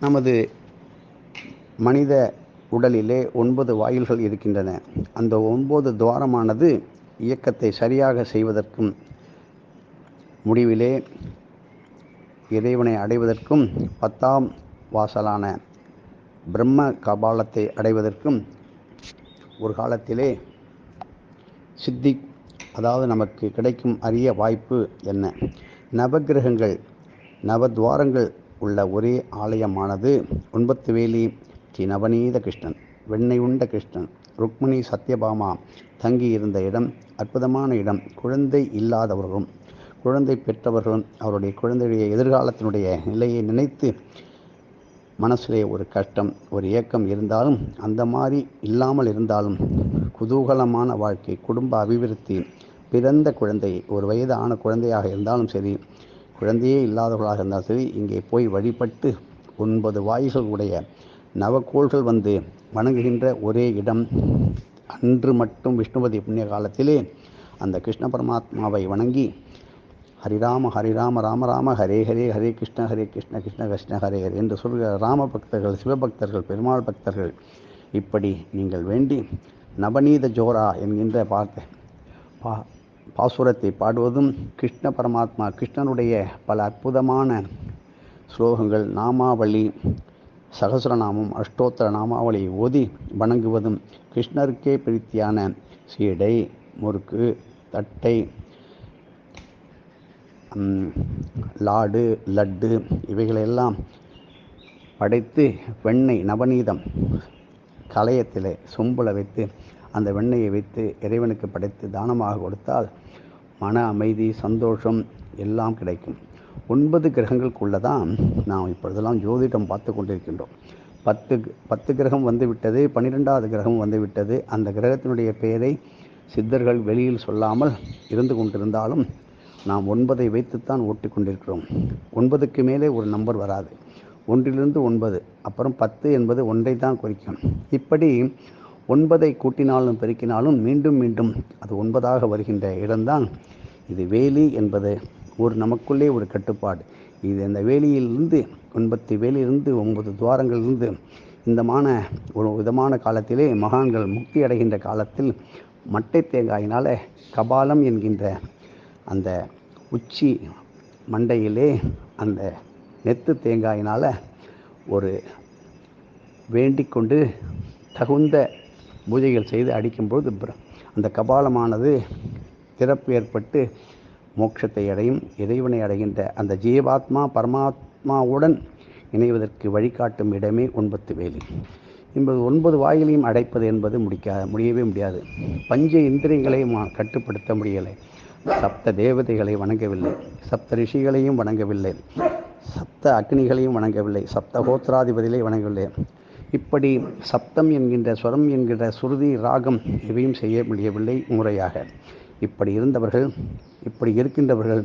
நமது மனித உடலிலே ஒன்பது வாயில்கள் இருக்கின்றன. அந்த ஒன்பது துவாரமானது இயக்கத்தை சரியாக செய்வதற்கும் முடிவிலே இறைவனை அடைவதற்கும் பத்தாம் வாசலான பிரம்ம கபாலத்தை அடைவதற்கும் ஒரு காலத்திலே சித்தி அதாவது நமக்கு கிடைக்கும் அரிய வாய்ப்பு என்ன? நவகிரகங்கள் நவத்வாரங்கள் உள்ள ஒரே ஆலயமானது ஒன்பத்துவேலி ஸ்ரீ நவநீத கிருஷ்ணன் வெண்ணெய் உண்ட கிருஷ்ணன் ருக்மிணி சத்யபாமா தங்கி இருந்த இடம் அற்புதமான இடம். குழந்தை இல்லாதவர்களும் குழந்தை பெற்றவர்களும் அவருடைய குழந்தையுடைய எதிர்காலத்தினுடைய நிலையை நினைத்து மனசிலே ஒரு கஷ்டம் ஒரு ஏக்கம் இருந்தாலும் அந்த மாதிரி இல்லாமல் இருந்தாலும் குதூகலமான வாழ்க்கை குடும்ப அபிவிருத்தி பிறந்த குழந்தை ஒரு வயது ஆன குழந்தையாக இருந்தாலும் சரி குழந்தையே இல்லாதவர்களாக இருந்தால் சரி இங்கே போய் வழிபட்டு ஒன்பது வாயுகள் உடைய நவக்கோள்கள் வந்து வணங்குகின்ற ஒரே இடம். அன்று மட்டும் விஷ்ணுபதி புண்ணிய காலத்திலே அந்த கிருஷ்ண பரமாத்மாவை வணங்கி ஹரிராம ஹரிராம ராம ராம ஹரே ஹரே ஹரே கிருஷ்ண ஹரே கிருஷ்ண கிருஷ்ண கிருஷ்ண ஹரே ஹரே என்று சொல்கிற ராம பக்தர்கள் சிவபக்தர்கள் பெருமாள் பக்தர்கள் இப்படி நீங்கள் வேண்டி நவநீத ஜோரா என்கின்ற பார்த்த பா பாசுரத்தை பாடுவதும் கிருஷ்ண பரமாத்மா கிருஷ்ணனுடைய பல அற்புதமான ஸ்லோகங்கள் நாமாவளி சகசிரநாமம் அஷ்டோத்தர நாமாவளியை ஓதி வணங்குவதும் கிருஷ்ணருக்கே பிரித்தியான சீடை முறுக்கு தட்டை லாடு லட்டு இவைகளெல்லாம் படைத்து வெண்ணெய் நவநீதம் கலையத்தில் சொம்பில் வைத்து அந்த வெண்ணெயை வைத்து இறைவனுக்கு படைத்து தானமாக கொடுத்தால் மன அமைதி சந்தோஷம் எல்லாம் கிடைக்கும். ஒன்பது கிரகங்களுக்குள்ளே தான் நாம் இப்பொழுதெல்லாம் ஜோதிடம் பார்த்து கொண்டிருக்கின்றோம். பத்து பத்து கிரகம் வந்துவிட்டது பன்னிரெண்டாவது கிரகம் வந்துவிட்டது. அந்த கிரகத்தினுடைய பெயரை சித்தர்கள் வெளியில் சொல்லாமல் இருந்து கொண்டிருந்தாலும் நாம் ஒன்பதை வைத்துத்தான் ஓட்டி கொண்டிருக்கிறோம். ஒன்பதுக்கு மேலே ஒரு நம்பர் வராது. ஒன்றிலிருந்து ஒன்பது அப்புறம் பத்து என்பது ஒன்றை தான் குறிக்கும். இப்படி ஒன்பதை கூட்டினாலும் பெருக்கினாலும் மீண்டும் மீண்டும் அது ஒன்பதாக வருகின்ற இடம்தான். இது வேலி என்பது ஒரு நமக்குள்ளே ஒரு கட்டுப்பாடு. இது அந்த வேலியிலிருந்து ஒன்பத்து வேலியிலிருந்து ஒன்பது துவாரங்களிலிருந்து இந்தமான ஒரு விதமான காலத்திலே மகான்கள் முக்தி அடைகின்ற காலத்தில் மட்டை தேங்காயினால் கபாலம் என்கின்ற அந்த உச்சி மண்டையிலே அந்த நெத்து தேங்காயினால் ஒரு வேண்டிக்கொண்டு தகுந்த பூஜைகள் செய்து அடிக்கும்போது அந்த கபாலமானது திறப்பு ஏற்பட்டு மோட்சத்தை அடையும் இறைவனை அடைகின்ற அந்த ஜீவாத்மா பரமாத்மாவுடன் இணைவதற்கு வழிகாட்டும் இடமே ஒன்பத்து வேலி. என்பது ஒன்பது வாயிலையும் அடைப்பது என்பது முடிக்க முடியவே முடியாது. பஞ்ச இந்திரியங்களையும் கட்டுப்படுத்த முடியலை. சப்த தேவதைகளை வணங்கவில்லை. சப்த ரிஷிகளையும் வணங்கவில்லை. சப்த அக்னிகளையும் வணங்கவில்லை. சப்த கோத்திராதிபதிகளை வணங்கவில்லை. இப்படி சப்தம் என்கின்ற ஸ்வரம் என்கின்ற சுருதி ராகம் எவையும் செய்ய முடியவில்லை முறையாக. இப்படி இருந்தவர்கள் இப்படி இருக்கின்றவர்கள்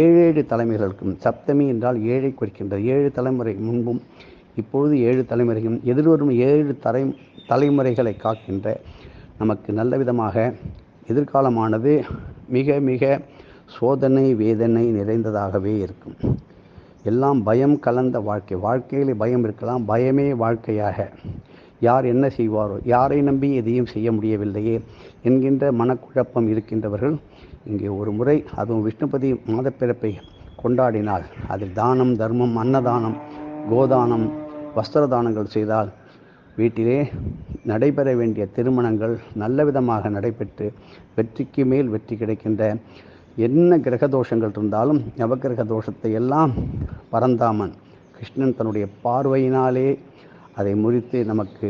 ஏழு ஏழு தலைமுறைகளுக்கும் சப்தமி என்றால் ஏழை குறிக்கின்ற ஏழு தலைமுறை முன்பும் இப்பொழுது ஏழு தலைமுறையும் எதிர்வரும் ஏழு தலை தலைமுறைகளை காக்கின்ற நமக்கு நல்ல விதமாக எதிர்காலமானது மிக மிக சோதனை வேதனை நிறைந்ததாகவே இருக்கும். எல்லாம் பயம் கலந்த வாழ்க்கை. வாழ்க்கையிலே பயம் இருக்கலாம். பயமே வாழ்க்கையாக. யார் என்ன செய்வாரோ யாரை நம்பி எதையும் செய்ய முடியவில்லையே என்கின்ற மனக்குழப்பம் இருக்கின்றவர்கள் இங்கே ஒரு முறை அதுவும் விஷ்ணுபதி மாதப்பிறப்பை கொண்டாடினால் அதில் தானம் தர்மம் அன்னதானம் கோதானம் வஸ்திர தானங்கள் செய்தால் வீட்டிலே நடைபெற வேண்டிய திருமணங்கள் நல்ல விதமாக நடைபெற்று வெற்றிக்கு மேல் வெற்றி கிடைக்கின்ற என்ன கிரக தோஷங்கள் இருந்தாலும் நவகிரக தோஷத்தை எல்லாம் பரந்தாமன் கிருஷ்ணன் தன்னுடைய பார்வையினாலே அதை முறித்து நமக்கு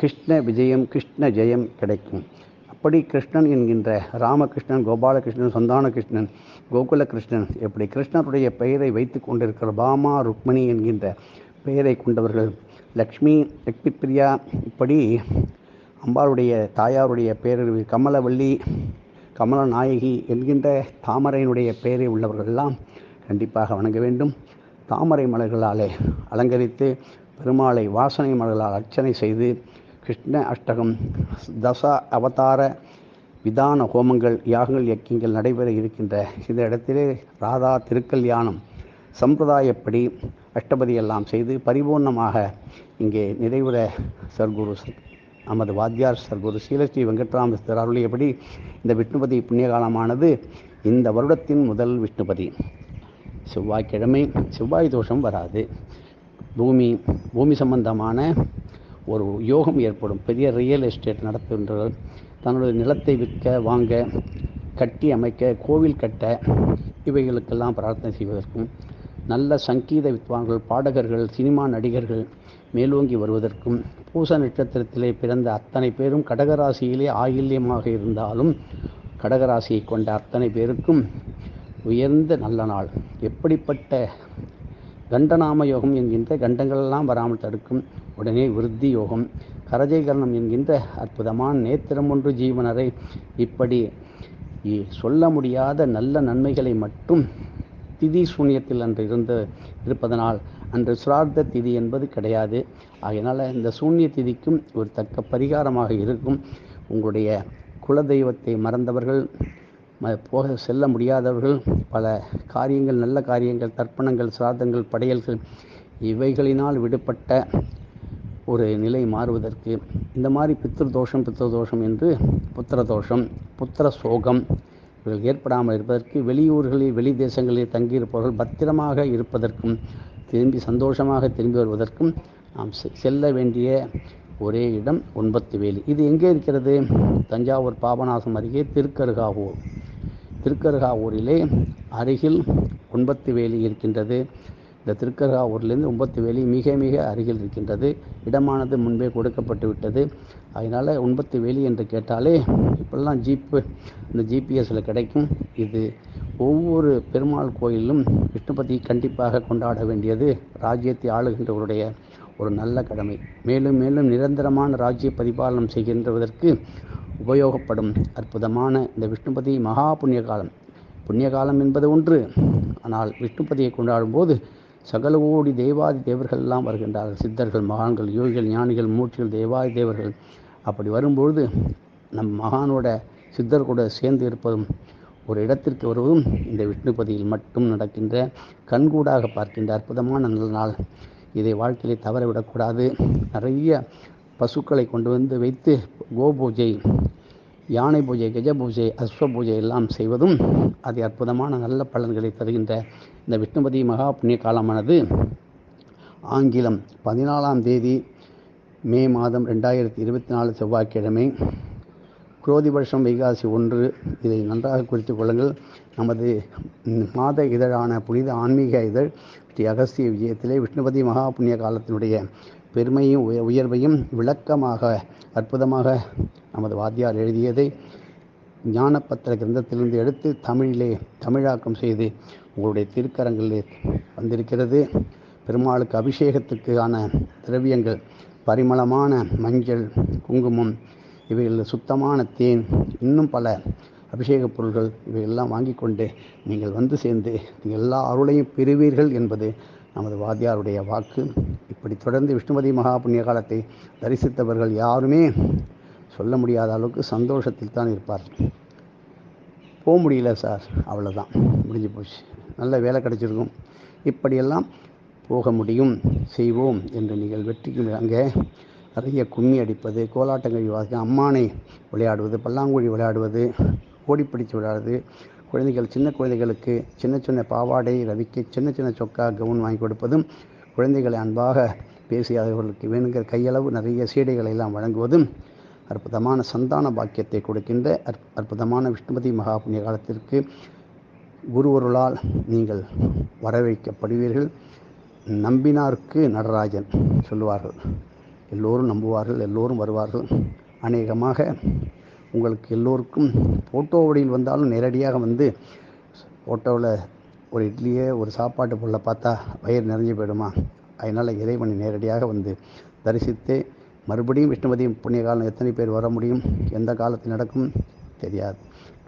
கிருஷ்ண விஜயம் கிருஷ்ண ஜெயம் கிடைக்கும். அப்படி கிருஷ்ணன் என்கின்ற ராமகிருஷ்ணன் கோபாலகிருஷ்ணன் சந்தான கிருஷ்ணன் கோகுல கிருஷ்ணன் எப்படி கிருஷ்ணருடைய பெயரை வைத்து கொண்டிருக்கிற பாமா ருக்மிணி என்கின்ற பெயரை கொண்டவர்கள் லக்ஷ்மி லக்ஷ்மி பிரியா இப்படி அம்பாளுடைய தாயாருடைய பேரறிவு கமலவள்ளி கமலநாயகி என்கின்ற தாமரையினுடைய பெயரை உள்ளவர்களெல்லாம் கண்டிப்பாக வணங்க வேண்டும். தாமரை மலர்களாலே அலங்கரித்து பெருமாளை வாசனை மலர்களால் அர்ச்சனை செய்து கிருஷ்ண அஷ்டகம் தச அவதார விதான ஹோமங்கள் யாகங்கள் யக்கியங்கள் நடைபெற இருக்கின்ற இந்த இடத்திலே ராதா திருக்கல்யாணம் சம்பிரதாயப்படி அஷ்டபதியெல்லாம் செய்து பரிபூர்ணமாக இங்கே நிறைவுற சர்க்குரு நமது வாத்தியார் சர்க்குரு சீலஸ்ரீ வெங்கட்ராமஸ்தர் அருளியபடி இந்த விஷ்ணுபதி புண்ணியகாலமானது இந்த வருடத்தின் முதல் விஷ்ணுபதி. செவ்வாய்க்கிழமை செவ்வாய் தோஷம் வராது. பூமி பூமி சம்பந்தமான ஒரு யோகம் ஏற்படும். பெரிய ரியல் எஸ்டேட் நடத்துகின்றவர்கள் தன்னுடைய நிலத்தை விற்க வாங்க கட்டி அமைக்க கோவில் கட்ட இவைகளுக்கெல்லாம் பிரார்த்தனை செய்வதற்கும் நல்ல சங்கீத வித்வான்கள் பாடகர்கள் சினிமா நடிகர்கள் மேலோங்கி வருவதற்கும் பூச நட்சத்திரத்திலே பிறந்த அத்தனை பேரும் கடகராசியிலே ஆயில்யமாக இருந்தாலும் கடகராசியை கொண்ட அத்தனை பேருக்கும் உயர்ந்த நல்ல நாள். எப்படிப்பட்ட கண்டநாம யோகம் என்கின்ற கண்டங்களெல்லாம் வராமல் தடுக்கும் உடனே விருத்தி யோகம் கரஜைகரணம் என்கின்ற அற்புதமான நேத்திரம் ஒன்று ஜீவனரை இப்படி சொல்ல முடியாத நல்ல நன்மைகளை மட்டும் திதி சூன்யத்தில் அன்று இருந்து இருப்பதனால் அன்று சுரார்த்த திதி என்பது கிடையாது. ஆகையினால் இந்த சூன்ய திதிக்கும் ஒரு தக்க பரிகாரமாக இருக்கும். உங்களுடைய குலதெய்வத்தை மறந்தவர்கள் போக செல்ல முடியாதவர்கள் பல காரியங்கள் நல்ல காரியங்கள் தர்ப்பணங்கள் சிராதங்கள் படையல்கள் இவைகளினால் விடுபட்ட ஒரு நிலை மாறுவதற்கு இந்த மாதிரி பித்திரு தோஷம் பித்திரு தோஷம் என்று புத்திர தோஷம் புத்திர சோகம் இவர்கள் ஏற்படாமல் இருப்பதற்கு வெளியூர்களில் வெளி தேசங்களில் தங்கியிருப்பவர்கள் பத்திரமாக இருப்பதற்கும் திரும்பி சந்தோஷமாக திரும்பி வருவதற்கும் நாம் செல்ல வேண்டிய ஒரே இடம் ஒன்பத்து வேலி இது எங்கே இருக்கிறது? தஞ்சாவூர் பாபநாசம் அருகே திருக்கருகாவூர். திருக்கருகாவூரிலே அருகில் ஒன்பத்து வேலி இருக்கின்றது. இந்த திருக்கருகாவூர்லேருந்து ஒன்பத்து வேலி மிக மிக அருகில் இருக்கின்றது. இடமானது முன்பே கொடுக்கப்பட்டு விட்டது. அதனால் ஒன்பத்து வேலி என்று கேட்டாலே இப்பெல்லாம் ஜீப்பு இந்த ஜிபிஎஸில் கிடைக்கும். இது ஒவ்வொரு பெருமாள் கோயிலும் விஷ்ணுபதி கண்டிப்பாக கொண்டாட வேண்டியது ராஜ்யத்தை ஆளுகின்றவருடைய ஒரு நல்ல கடமை. மேலும் மேலும் நிரந்தரமான ராஜ்ய பரிபாலனம் செய்கின்றதற்கு உபயோகப்படும் அற்புதமான இந்த விஷ்ணுபதி மகா புண்ணிய காலம் புண்ணிய காலம் என்பது ஒன்று. ஆனால் விஷ்ணுபதியை கொண்டாடும் போது சகல தேவாதி தேவர்கள் எல்லாம் வருகின்றார்கள். சித்தர்கள் மகான்கள் யோகிகள் ஞானிகள் மூச்சிகள் தேவாதி தேவர்கள். அப்படி வரும்பொழுது நம் மகானோட சித்தர் கூட சேர்ந்து இருப்பதும் ஒரு இடத்திற்கு வருவதும் இந்த விஷ்ணுபதியில் மட்டும் நடக்கின்ற கண்கூடாக பார்க்கின்ற அற்புதமான நல்ல நாள். இதை வாழ்க்கையிலே தவற விடக்கூடாது நிறைய பசுக்களை கொண்டு வந்து வைத்து கோபூஜை யானை பூஜை கஜ பூஜை அஸ்வ பூஜை எல்லாம் செய்வதும் அது அற்புதமான நல்ல பலன்களை தருகின்ற இந்த விஷ்ணுபதி மகா புண்ணிய காலமானது. ஆங்கிலம் பதினாலாம் தேதி மே மாதம் ரெண்டாயிரத்தி இருபத்தி நாலு செவ்வாய்க்கிழமை. குரோதி வருஷம் வைகாசி ஒன்று. இதை நன்றாக குறித்து கொள்ளுங்கள். நமது மாத இதழான புனித ஆன்மீக இதழ் ஸ்ரீ அகஸ்திய விஜயத்திலே விஷ்ணுபதி மகா புண்ணிய காலத்தினுடைய பெருமையும் உய உயர்வையும் விளக்கமாக அற்புதமாக நமது வாத்தியார் எழுதியதை ஞானப்பத்திர கிரந்தத்திலிருந்து எடுத்து தமிழிலே தமிழாக்கம் செய்து உங்களுடைய திருக்கரங்களிலே வந்திருக்கிறது. பெருமாளுக்கு அபிஷேகத்துக்கான திரவியங்கள் பரிமளமான மஞ்சள் குங்குமம் இவைகளில் சுத்தமான தேன் இன்னும் பல அபிஷேகப் பொருள்கள் இவையெல்லாம் வாங்கி கொண்டு நீங்கள் வந்து சேர்ந்து எல்லா அருளையும் பெறுவீர்கள் என்பது நமது வாத்தியாருடைய வாக்கு. இப்படி தொடர்ந்து விஷ்ணுமதி மகா புண்ணிய காலத்தை தரிசித்தவர்கள் யாருமே சொல்ல முடியாத அளவுக்கு சந்தோஷத்தில் தான் இருப்பார் போக முடியல சார் அவ்வளோதான் முடிஞ்சு போச்சு. நல்ல வேலை கிடைச்சிருக்கும். இப்படியெல்லாம் போக முடியும். செய்வோம் என்று நீங்கள் வெற்றிக்கு அங்கே நிறைய கும்மி அடிப்பது கோலாட்டங்கள் வாசிக்க அம்மானை விளையாடுவது பல்லாங்குழி விளையாடுவது ஓடிப்பிடிச்சு விளையாடுவது குழந்தைகள் சின்ன குழந்தைகளுக்கு சின்ன சின்ன பாவாடை ரவிக்கு சின்ன சின்ன சொக்கா கவுன் வாங்கி கொடுப்பதும் குழந்தைகளை அன்பாக பேசி அவர்களுக்கு வேணுங்கிற கையளவு நிறைய சீடைகளை எல்லாம் வழங்குவதும் அற்புதமான சந்தான பாக்கியத்தை கொடுக்கின்ற அற் அற்புதமான விஷ்ணுபதி மகா புண்ணிய காலத்திற்கு குருவருளால் நீங்கள் வரவைக்கப்படுவீர்கள் நம்பினார்க்கு நடராஜன் சொல்லுவார்கள். எல்லோரும் நம்புவார்கள் எல்லோரும் வருவார்கள். அநேகமாக உங்களுக்கு எல்லோருக்கும் ஃபோட்டோ வடிவில் வந்தாலும் நேரடியாக வந்து ஃபோட்டோவில் ஒரு இட்லியே ஒரு சாப்பாட்டு பொருளை பார்த்தா வயிறு நிறைஞ்சு போயிடுமா? அதனால் இறைவனை நேரடியாக வந்து தரிசித்து மறுபடியும் விஷ்ணுபதியும் புண்ணிய காலம் எத்தனை பேர் வர முடியும்? எந்த காலத்தில் நடக்கும்? தெரியாது.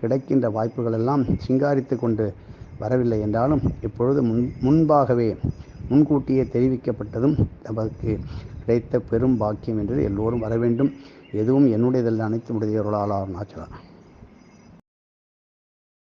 கிடைக்கின்ற வாய்ப்புகள் எல்லாம் சிங்காரித்து கொண்டு வரவில்லை என்றாலும் இப்பொழுது முன் முன்பாகவே முன்கூட்டியே தெரிவிக்கப்பட்டதும் நமக்கு கிடைத்த பெரும் பாக்கியம் என்று எல்லோரும் வர வேண்டும். எதுவும் என்னுடையதல்ல அனைத்து உடையவர்களால் ஆச்சலாம்.